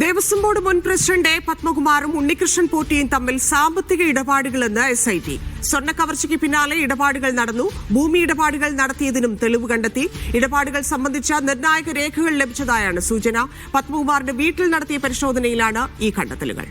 Devaswom board മുൻ president പത്മകുമാറും ഉണ്ണികൃഷ്ണൻ പോറ്റിയും തമ്മിൽ സാമ്പത്തിക ഇടപാടുകളെന്ന് എസ് ഐ ടി സ്വർണ കവർച്ചയ്ക്ക് പിന്നാലെ ഇടപാടുകൾ നടന്നു. ഭൂമി ഇടപാടുകൾ നടത്തിയതിനും തെളിവ് കണ്ടെത്തി. ഇടപാടുകൾ സംബന്ധിച്ച നിർണായക രേഖകൾ ലഭിച്ചതായാണ് സൂചന. പത്മകുമാറിന്റെ വീട്ടിൽ നടത്തിയ പരിശോധനയിലാണ് ഈ കണ്ടെത്തലുകൾ.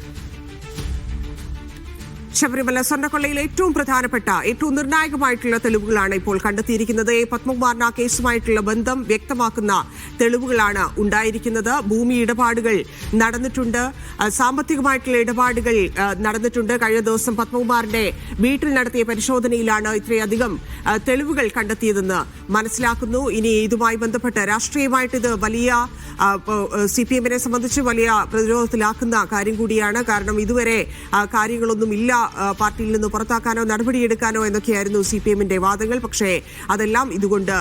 ശബരിമല സ്വർണക്കൊള്ളയിൽ ഏറ്റവും പ്രധാനപ്പെട്ട ഏറ്റവും നിർണായകമായിട്ടുള്ള തെളിവുകളാണ് ഇപ്പോൾ കണ്ടെത്തിയിരിക്കുന്നത്. പത്മകുമാറിന് ആ കേസുമായിട്ടുള്ള ബന്ധം വ്യക്തമാക്കുന്ന തെളിവുകളാണ് ഉണ്ടായിരിക്കുന്നത്. ഭൂമി ഇടപാടുകൾ നടന്നിട്ടുണ്ട്. സാമ്പത്തികമായിട്ടുള്ള ഇടപാടുകൾ നടന്നിട്ടുണ്ട്. കഴിഞ്ഞ ദിവസം പത്മകുമാറിന്റെ വീട്ടിൽ നടത്തിയ പരിശോധനയിലാണ് ഇത്രയധികം തെളിവുകൾ കണ്ടെത്തിയതെന്ന് മനസ്സിലാക്കുന്നു. ഇനി ഇതുമായി ബന്ധപ്പെട്ട് രാഷ്ട്രീയമായിട്ട് ഇത് വലിയ സി പി എമ്മിനെ സംബന്ധിച്ച് വലിയ പ്രതിരോധത്തിലാക്കുന്ന കാര്യം കൂടിയാണ്. കാരണം ഇതുവരെ കാര്യങ്ങളൊന്നും ഇല്ല പാർട്ടിയിൽ നിന്ന് പുറത്താക്കാനോ നടപടിയെടുക്കാനോ എന്നൊക്കെയായിരുന്നു സി പി എമ്മിന്റെ വാദങ്ങൾ. പക്ഷേ അതെല്ലാം ഇതുകൊണ്ട്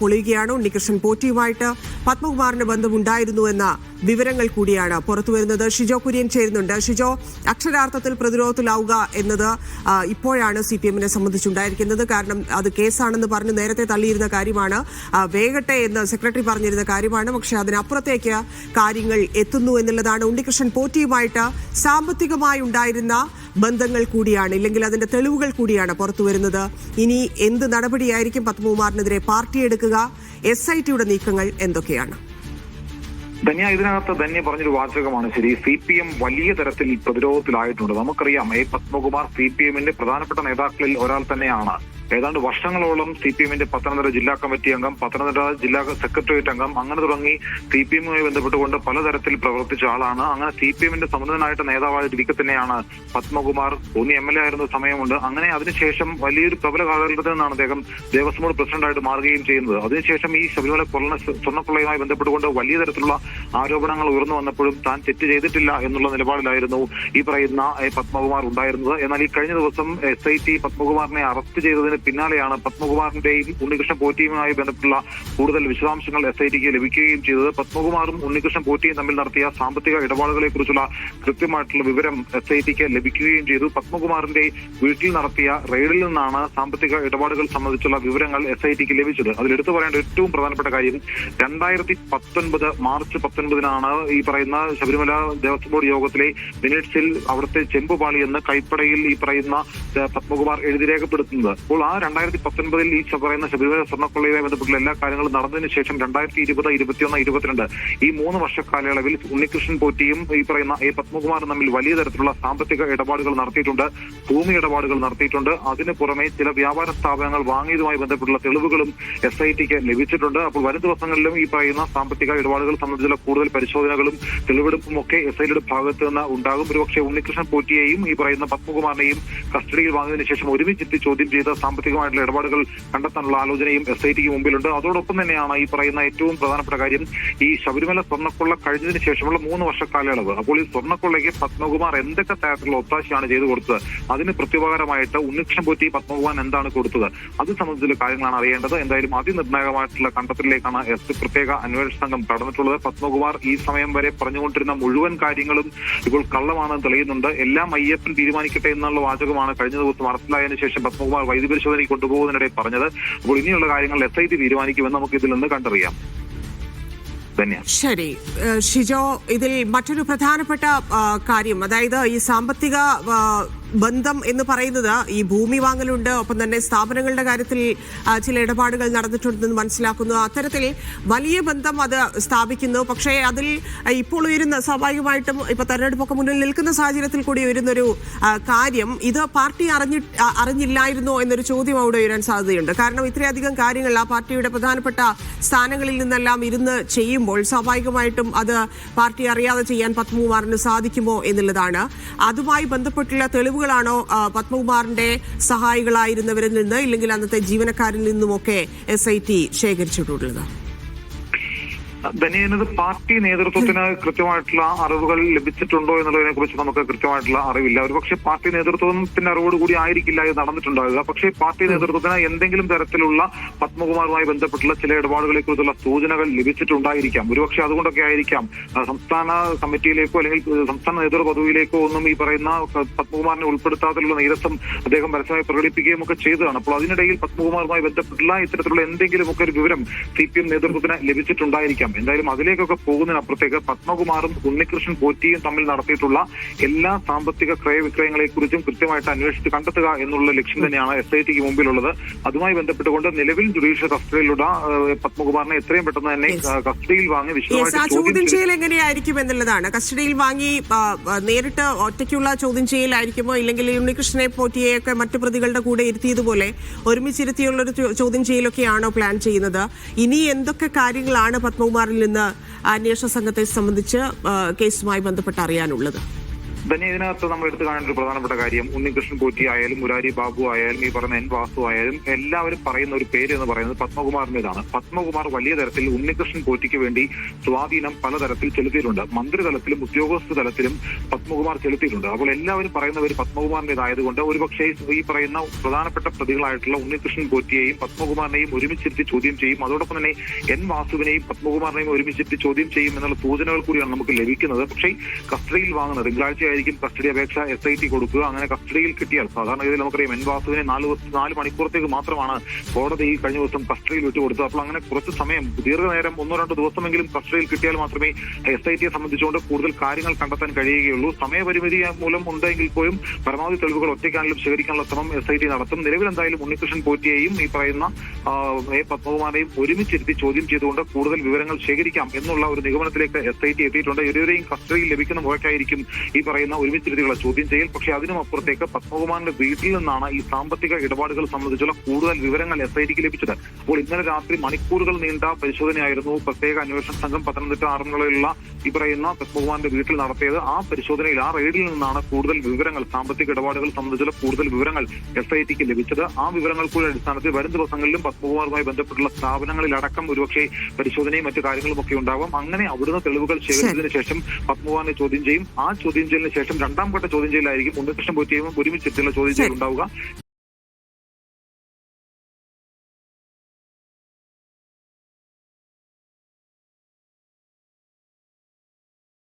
പൊളിയുകയാണ്. ഉണ്ണികൃഷ്ണൻ പോറ്റിയുമായിട്ട് പത്മകുമാറിന് ബന്ധമുണ്ടായിരുന്നു എന്ന വിവരങ്ങൾ കൂടിയാണ് പുറത്തുവരുന്നത്. ഷിജോ കുര്യൻ ചേരുന്നുണ്ട്. ഷിജോ അക്ഷരാർത്ഥത്തിൽ പ്രതിരോധത്തിലാവുക എന്നത് ഇപ്പോഴാണ് സി പി എമ്മിനെ സംബന്ധിച്ചുണ്ടായിരിക്കുന്നത്. കാരണം അത് കേസാണെന്ന് പറഞ്ഞ് നേരത്തെ തള്ളിയിരുന്ന കാര്യമാണ്. വേഗട്ടെ എന്ന് സെക്രട്ടറി പറഞ്ഞിരുന്ന കാര്യമാണ്. പക്ഷേ അതിനപ്പുറത്തേക്ക് കാര്യങ്ങൾ എത്തുന്നു എന്നുള്ളതാണ്. ഉണ്ണികൃഷ്ണൻ പോറ്റിയുമായിട്ട് സാമ്പത്തികമായി ഉണ്ടായിരുന്ന ബന്ധങ്ങൾ കൂടിയാണ്. ഇല്ലെങ്കിൽ അതിന്റെ തെളിവുകൾ കൂടിയാണ് പുറത്തുവരുന്നത്. ഇനി എന്ത് നടപടിയായിരിക്കും പത്മകുമാറിനെതിരെ പാർട്ടി എടുക്കുക. എസ് ഐ ടിയുടെ നീക്കങ്ങൾ എന്തൊക്കെയാണ്? ധന്യ ഇതിനകത്ത് ധന്യ പറഞ്ഞൊരു വാചകമാണ് ശരി. സി പി എം വലിയ തരത്തിൽ പ്രതിരോധത്തിലായിട്ടുണ്ട്. നമുക്കറിയാം എ പത്മകുമാർ സി പി എമ്മിന്റെ പ്രധാനപ്പെട്ട നേതാക്കളിൽ ഒരാൾ തന്നെയാണ്. ഏതാണ്ട് വർഷങ്ങളോളം സി പി എമ്മിന്റെ പത്തനംതിട്ട ജില്ലാ കമ്മിറ്റി അംഗം പത്തനംതിട്ട ജില്ലാ സെക്രട്ടേറിയറ്റ് അംഗം അങ്ങനെ തുടങ്ങി സി പി എമ്മുമായി ബന്ധപ്പെട്ടുകൊണ്ട് പലതരത്തിൽ പ്രവർത്തിച്ച ആളാണ്. അങ്ങനെ സി പി എമ്മിന്റെ സമുന്നതനായിട്ട് നേതാവായിട്ടിരിക്കെ തന്നെയാണ് പത്മകുമാർ. ഒന്നി എം എൽ എ ആയിരുന്ന സമയമുണ്ട്. അങ്ങനെ അതിനുശേഷം വലിയൊരു പ്രബല കാലഘട്ടത്തിൽ നിന്നാണ് അദ്ദേഹം ദേവസ്വം ബോർഡ് പ്രസിഡന്റായിട്ട് മാറുകയും ചെയ്യുന്നത്. അതിനുശേഷം ഈ ശബരിമല കൊള്ള സ്വർണക്കൊള്ളയുമായി ബന്ധപ്പെട്ടുകൊണ്ട് വലിയ തരത്തിലുള്ള ആരോപണങ്ങൾ ഉയർന്നു വന്നപ്പോഴും താൻ തെറ്റ് ചെയ്തിട്ടില്ല എന്നുള്ള നിലപാടിലായിരുന്നു ഈ പറയുന്ന പത്മകുമാർ ഉണ്ടായിരുന്നത്. എന്നാൽ ഈ കഴിഞ്ഞ ദിവസം എസ് ഐ ടി പത്മകുമാറിനെ അറസ്റ്റ് ചെയ്തതിന് പിന്നാലെയാണ് പത്മകുമാറിന്റെയും ഉണ്ണികൃഷ്ണൻ പോറ്റിയുമായി ബന്ധപ്പെട്ടുള്ള കൂടുതൽ വിശദാംശങ്ങൾ എസ് ഐ ടിക്ക് ലഭിക്കുകയും ചെയ്തത്. പത്മകുമാറും ഉണ്ണികൃഷ്ണൻ പോറ്റിയും തമ്മിൽ നടത്തിയ സാമ്പത്തിക ഇടപാടുകളെ കുറിച്ചുള്ള കൃത്യമായിട്ടുള്ള വിവരം എസ് ഐ ടിക്ക് ലഭിക്കുകയും ചെയ്തു. പത്മകുമാറിന്റെ വീട്ടിൽ നടത്തിയ റെയ്ഡിൽ നിന്നാണ് സാമ്പത്തിക ഇടപാടുകൾ സംബന്ധിച്ചുള്ള വിവരങ്ങൾ എസ് ഐ ടിക്ക് ലഭിച്ചത്. അതിൽ എടുത്തു പറയേണ്ട ഏറ്റവും പ്രധാനപ്പെട്ട കാര്യം രണ്ടായിരത്തി പത്തൊൻപത് മാർച്ച് പത്തൊൻപതിനാണ് ഈ പറയുന്ന ശബരിമല ദേവസ്വം ബോർഡ് യോഗത്തിലെ മിനിറ്റ്സിൽ അവിടുത്തെ ചെമ്പുപാളി എന്ന് കൈപ്പടയിൽ ഈ പറയുന്ന പത്മകുമാർ എഴുതി രേഖപ്പെടുത്തുന്നത്. അപ്പോൾ ആ രണ്ടായിരത്തി പത്തൊൻപതിൽ ഈ പറയുന്ന ശബരിമല സ്വർണക്കൊള്ളയുമായി ബന്ധപ്പെട്ട എല്ലാ കാര്യങ്ങളും നടന്നതിന് ശേഷം രണ്ടായിരത്തി ഇരുപത് ഇരുപത്തിയൊന്ന് ഇരുപത്തിരണ്ട് ഈ മൂന്ന് വർഷ കാലയളവിൽ ഉണ്ണികൃഷ്ണൻ പോറ്റിയും ഈ പറയുന്ന എ പത്മകുമാറും തമ്മിൽ വലിയ തരത്തിലുള്ള സാമ്പത്തിക ഇടപാടുകൾ നടത്തിയിട്ടുണ്ട് ഭൂമി ഇടപാടുകൾ നടത്തിയിട്ടുണ്ട്. അതിന് പുറമെ ചില വ്യാപാര സ്ഥാപനങ്ങൾ വാങ്ങിയതുമായി ബന്ധപ്പെട്ടുള്ള തെളിവുകളും എസ് ഐ ടിക്ക് ലഭിച്ചിട്ടുണ്ട്. അപ്പോൾ വരും ദിവസങ്ങളിലും ഈ പറയുന്ന സാമ്പത്തിക ഇടപാടുകൾ സംബന്ധിച്ചുള്ള കൂടുതൽ പരിശോധനകളും തെളിവെടുപ്പും ഒക്കെ എസ് ഐയുടെ ഭാഗത്ത് നിന്ന് ഉണ്ടാകും. ഒരുപക്ഷെ ഉണ്ണികൃഷ്ണൻ പോറ്റിയെയും ഈ പറയുന്ന പത്മകുമാറിനെയും കസ്റ്റഡിയിൽ വാങ്ങിയതിനു ശേഷം ഒരുമിച്ചെത്തി ചോദ്യം ചെയ്ത സാമ്പത്തികമായിട്ടുള്ള ഇടപാടുകൾ കണ്ടെത്താനുള്ള ആലോചനയും എസ് ഐ ടിക്ക് മുമ്പിലുണ്ട്. അതോടൊപ്പം തന്നെയാണ് ഈ പറയുന്ന ഏറ്റവും പ്രധാനപ്പെട്ട കാര്യം ഈ ശബരിമല സ്വർണക്കൊള്ള കഴിഞ്ഞതിന് ശേഷമുള്ള മൂന്ന് വർഷ കാലയളവ് അപ്പോൾ ഈ സ്വർണക്കൊള്ളയ്ക്ക് പത്മകുമാർ എന്തൊക്കെ തരത്തിലുള്ള ഒത്താശയാണ് ചെയ്തു കൊടുത്തത്? അതിന് പ്രത്യുപകാരമായിട്ട് ഉണ്ണികൃഷ്ണൻ പോറ്റി പത്മകുമാർ എന്താണ് കൊടുത്തത്? അത് സംബന്ധിച്ചുള്ള കാര്യങ്ങളാണ് അറിയേണ്ടത്. എന്തായാലും അതിനിർണായകമായിട്ടുള്ള കണ്ടെത്തലിലേക്കാണ് എസ് പ്രത്യേക അന്വേഷണ സംഘം കടന്നിട്ടുള്ളത്. പത്മകുമാർ ഈ സമയം വരെ പറഞ്ഞുകൊണ്ടിരുന്ന മുഴുവൻ കാര്യങ്ങളും ഇപ്പോൾ കള്ളമാണെന്ന് തെളിയുന്നുണ്ട്. എല്ലാം അയ്യപ്പൻ തീരുമാനിക്കട്ടെ എന്നുള്ള വാചകമാണ് കഴിഞ്ഞ ദിവസം അറസ്റ്റിലായതിനു ശേഷം പത്മകുമാർ വൈദ്യുതി പരിശോധനയ്ക്ക് കൊണ്ടുപോകുന്നതിനിടെ പറഞ്ഞത്. അപ്പോൾ ഇനിയുള്ള കാര്യങ്ങൾ എസ് ഐ ടി തീരുമാനിക്കുമെന്ന് നമുക്ക് ഇതിൽ നിന്ന് കണ്ടറിയാം. ശരി. ഷിജോ ഇതിൽ മറ്റൊരു പ്രധാനപ്പെട്ട കാര്യം അതായത് ഈ സാമ്പത്തിക ബന്ധം എന്ന് പറയുന്നത് ഈ ഭൂമി വാങ്ങലുണ്ട് ഒപ്പം തന്നെ സ്ഥാപനങ്ങളുടെ കാര്യത്തിൽ ചില ഇടപാടുകൾ നടന്നിട്ടുണ്ടെന്ന് മനസ്സിലാക്കുന്നു. അത്തരത്തിൽ വലിയ ബന്ധം അത് സ്ഥാപിക്കുന്നു. പക്ഷേ അതിൽ ഇപ്പോൾ ഉയരുന്ന സ്വാഭാവികമായിട്ടും ഇപ്പൊ തെരഞ്ഞെടുപ്പൊക്കെ മുന്നിൽ നിൽക്കുന്ന സാഹചര്യത്തിൽ കൂടി ഉയരുന്നൊരു കാര്യം ഇത് പാർട്ടി അറിഞ്ഞി അറിഞ്ഞില്ലായിരുന്നോ എന്നൊരു ചോദ്യം അവിടെ ഉയരാൻ സാധ്യതയുണ്ട്. കാരണം ഇത്രയധികം കാര്യങ്ങൾ ആ പാർട്ടിയുടെ പ്രധാനപ്പെട്ട സ്ഥാനങ്ങളിൽ നിന്നെല്ലാം ഇരുന്ന് ചെയ്യുമ്പോൾ സ്വാഭാവികമായിട്ടും അത് പാർട്ടി അറിയാതെ ചെയ്യാൻ പത്മകുമാറിന് സാധിക്കുമോ എന്നുള്ളതാണ്. അതുമായി ബന്ധപ്പെട്ടുള്ള തെളിവുകളാണോ പത്മകുമാറിന്റെ സഹായികളായിരുന്നവരിൽ നിന്ന് ഇല്ലെങ്കിൽ അന്നത്തെ ജീവനക്കാരിൽ നിന്നുമൊക്കെ എസ് ഐ ടി ശേഖരിച്ചിട്ടുള്ളത്? ധനിയനത് പാർട്ടി നേതൃത്വത്തിന് കൃത്യമായിട്ടുള്ള അറിവുകൾ ലഭിച്ചിട്ടുണ്ടോ എന്നുള്ളതിനെ കുറിച്ച് നമുക്ക് കൃത്യമായിട്ടുള്ള അറിവില്ല. ഒരുപക്ഷെ പാർട്ടി നേതൃത്വത്തിന്റെ അറിവോട് കൂടി ആയിരിക്കില്ല ഇത് നടന്നിട്ടുണ്ടാകുക പക്ഷേ പാർട്ടി നേതൃത്വത്തിന് എന്തെങ്കിലും തരത്തിലുള്ള പത്മകുമാറുമായി ബന്ധപ്പെട്ടുള്ള ചില ഇടപാടുകളെ കുറിച്ചുള്ള സൂചനകൾ ലഭിച്ചിട്ടുണ്ടായിരിക്കാം. ഒരുപക്ഷെ അതുകൊണ്ടൊക്കെ ആയിരിക്കാം. സംസ്ഥാന കമ്മിറ്റിയിലേക്കോ അല്ലെങ്കിൽ സംസ്ഥാന നേതൃത്വ പദവിയിലേക്കോ ഒന്നും ഈ പറയുന്ന പത്മകുമാറിനെ ഉൾപ്പെടുത്താതിലുള്ള നീരസം അദ്ദേഹം പരസ്യമായി പ്രകടിപ്പിക്കുകയും ഒക്കെ ചെയ്തതാണ്. അപ്പോൾ അതിനിടയിൽ പത്മകുമാറുമായി ബന്ധപ്പെട്ടുള്ള ഇത്തരത്തിലുള്ള എന്തെങ്കിലുമൊക്കെ ഒരു വിവരം സി പി എം നേതൃത്വത്തിന് ലഭിച്ചിട്ടുണ്ടായിരിക്കാം. എന്തായാലും അതിലേക്കൊക്കെ പോകുന്നതിനപ്പുറത്തേക്ക് പത്മകുമാറും ഉണ്ണികൃഷ്ണൻ പോറ്റിയും തമ്മിൽ നടത്തിയിട്ടുള്ള എല്ലാ സാമ്പത്തിക ക്രയവിക്രയങ്ങളെ കുറിച്ചും കൃത്യമായിട്ട് അന്വേഷിച്ച് കണ്ടെത്തുക എന്നുള്ള ലക്ഷ്യം തന്നെയാണ് എസ് ഐ ടിക്ക് മുമ്പിലുള്ളത്. അതുമായി ബന്ധപ്പെട്ടുകൊണ്ട് നിലവിൽ ജുഡീഷ്യൽ കസ്റ്റഡിയിലുള്ള പത്മകുമാറിനെ എത്രയും പെട്ടെന്ന് തന്നെ കസ്റ്റഡിയിൽ വാങ്ങി വിശദമായിട്ട് ചോദ്യം ചെയ്യൽ എങ്ങനെയായിരിക്കും എന്നുള്ളതാണ്. കസ്റ്റഡിയിൽ വാങ്ങി നേരിട്ട് ഒറ്റയ്ക്കുള്ള ചോദ്യം ചെയ്യലായിരിക്കുമോ? ഇല്ലെങ്കിൽ ഉണ്ണികൃഷ്ണനെ പോറ്റിയെയൊക്കെ മറ്റു പ്രതികളുടെ കൂടെ ഇരുത്തിയതുപോലെ ഒരുമിച്ചിരുത്തിയുള്ള ഒരു ചോദ്യം ചെയ്യലൊക്കെയാണോ പ്ലാൻ ചെയ്യുന്നത്? ഇനി എന്തൊക്കെ കാര്യങ്ങളാണ് പത്മകുമാറിൽ നിന്ന് അന്വേഷണ സംഘത്തെ സംബന്ധിച്ച് കേസുമായി ബന്ധപ്പെട്ട് അറിയാനുള്ളത്. തന്നെ ഇതിനകത്ത് നമ്മൾ എടുത്തു കാണേണ്ട ഒരു പ്രധാനപ്പെട്ട കാര്യം ഉണ്ണികൃഷ്ണൻ പോറ്റി ആയാലും മുരാരി ബാബു ആയാലും ഈ പറഞ്ഞ എൻ വാസു ആയാലും എല്ലാവരും പറയുന്ന ഒരു പേര് എന്ന് പറയുന്നത് പത്മകുമാറിന്റേതാണ്. പത്മകുമാർ വലിയ തരത്തിൽ ഉണ്ണികൃഷ്ണൻ പോറ്റിക്ക് വേണ്ടി സ്വാധീനം പലതരത്തിൽ ചെലുത്തിയിട്ടുണ്ട്. മന്ത്രിതലത്തിലും ഉദ്യോഗസ്ഥ തലത്തിലും പത്മകുമാർ ചെലുത്തിയിട്ടുണ്ട്. അപ്പോൾ എല്ലാവരും പറയുന്ന പറയുന്നവർ പത്മകുമാറിന്റേതായതുകൊണ്ട് ഒരുപക്ഷെ ഈ പറയുന്ന പ്രധാനപ്പെട്ട പ്രതികളായിട്ടുള്ള ഉണ്ണികൃഷ്ണൻ പോറ്റിയെയും പത്മകുമാറിനെയും ഒരുമിച്ചിരുത്തി ചോദ്യം ചെയ്യും. അതോടൊപ്പം തന്നെ എൻ വാസുവിനെയും പത്മകുമാറിനെയും ഒരുമിച്ചിരുത്തി ചോദ്യം ചെയ്യും എന്നുള്ള സൂചനകൾ കൂടിയാണ് നമുക്ക് ലഭിക്കുന്നത്. പക്ഷേ കസ്റ്റഡിയിൽ വാങ്ങുന്നത് തിങ്കളാഴ്ചയായിരിക്കും കസ്റ്റഡി അപേക്ഷ എസ് ഐ ടി കൊടുക്കുക. അങ്ങനെ കസ്റ്റഡിയിൽ കിട്ടിയാൽ സാധാരണഗതിയിൽ നമുക്കറിയാം എൻ വാസുവിനെ നാല് നാല് മണിക്കൂറത്തേക്ക് മാത്രമാണ് കോടതി കഴിഞ്ഞ ദിവസം കസ്റ്റഡിയിൽ വിട്ടുകൊടുത്തത് അപ്പോൾ അങ്ങനെ കുറച്ച് സമയം ദീർഘനേരം ഒന്നോ രണ്ടോ ദിവസമെങ്കിലും കസ്റ്റഡിയിൽ കിട്ടിയാൽ മാത്രമേ എസ് ഐ ടിയെ സംബന്ധിച്ചുകൊണ്ട് കൂടുതൽ കാര്യങ്ങൾ കണ്ടെത്താൻ കഴിയുകയുള്ളൂ. സമയപരിമിതി മൂലം ഉണ്ടെങ്കിൽ പോലും പരമാവധി തെളിവുകൾ ഒറ്റയ്ക്കാണെങ്കിലും ശേഖരിക്കാനുള്ള ശ്രമം എസ് ഐ ടി നടത്തും. നിലവിൽ എന്തായാലും ഉണ്ണികൃഷ്ണൻ പോറ്റിയെയും ഈ പറയുന്ന എ പത്മകുമാരെയും ഒരുമിച്ചിരുത്തി ചോദ്യം ചെയ്തുകൊണ്ട് കൂടുതൽ വിവരങ്ങൾ ശേഖരിക്കാം എന്നുള്ള ഒരു നിഗമനത്തിലേക്ക് എസ് ഐ ടി എത്തിയിട്ടുണ്ട്. ഇരുവരെയും കസ്റ്റഡിയിൽ ലഭിക്കുന്ന മുറയ്ക്കായിരിക്കും ഈ പറയുന്ന ഒരുമിച്ചിരുത്തിയുള്ള ചോദ്യം ചെയ്യൽ. പക്ഷേ അതിനും അപ്പുറത്തേക്ക് പത്മകുമാറിന്റെ വീട്ടിൽ നിന്നാണ് ഈ സാമ്പത്തിക ഇടപാടുകൾ സംബന്ധിച്ചുള്ള കൂടുതൽ വിവരങ്ങൾ എസ് ഐ ടിക്ക് ലഭിച്ചത്. അപ്പോൾ ഇന്നലെ രാത്രി മണിക്കൂറുകൾ നീണ്ട പരിശോധനയായിരുന്നു പ്രത്യേക അന്വേഷണ സംഘം പത്തനംതിട്ട ആറന്മുളയിലുള്ള ഈ പറയുന്ന പത്മകുമാറിന്റെ വീട്ടിൽ നടത്തിയത്. ആ പരിശോധനയിൽ ആ റെയ്ഡിൽ നിന്നാണ് കൂടുതൽ വിവരങ്ങൾ സാമ്പത്തിക ഇടപാടുകൾ സംബന്ധിച്ചുള്ള കൂടുതൽ വിവരങ്ങൾ എസ് ഐ ടിക്ക് ലഭിച്ചത്. ആ വിവരങ്ങൾ കൂടി അടിസ്ഥാനത്തിൽ വരും ദിവസങ്ങളിലും പത്മകുമാറുമായി ബന്ധപ്പെട്ടുള്ള സ്ഥാപനങ്ങളിലടക്കം ഒരുപക്ഷെ പരിശോധനയും മറ്റു കാര്യങ്ങളും ഒക്കെ ഉണ്ടാവാം. അങ്ങനെ അവിടുന്ന് തെളിവുകൾ ശേഖരിച്ചതിന് ശേഷം പത്മകുമാറിനെ ചോദ്യം ചെയ്യും. ആ ചോദ്യം ചെയ്യലിന് ശേഷം രണ്ടാം ഘട്ട ചോദ്യം ചെയ്യലായിരിക്കും. ഉണ്ണികൃഷ്ണൻ പോറ്റിയും ഒരുമിച്ചെത്തിയുള്ള ചോദ്യം ചെയ്യൽ ഉണ്ടാവുക.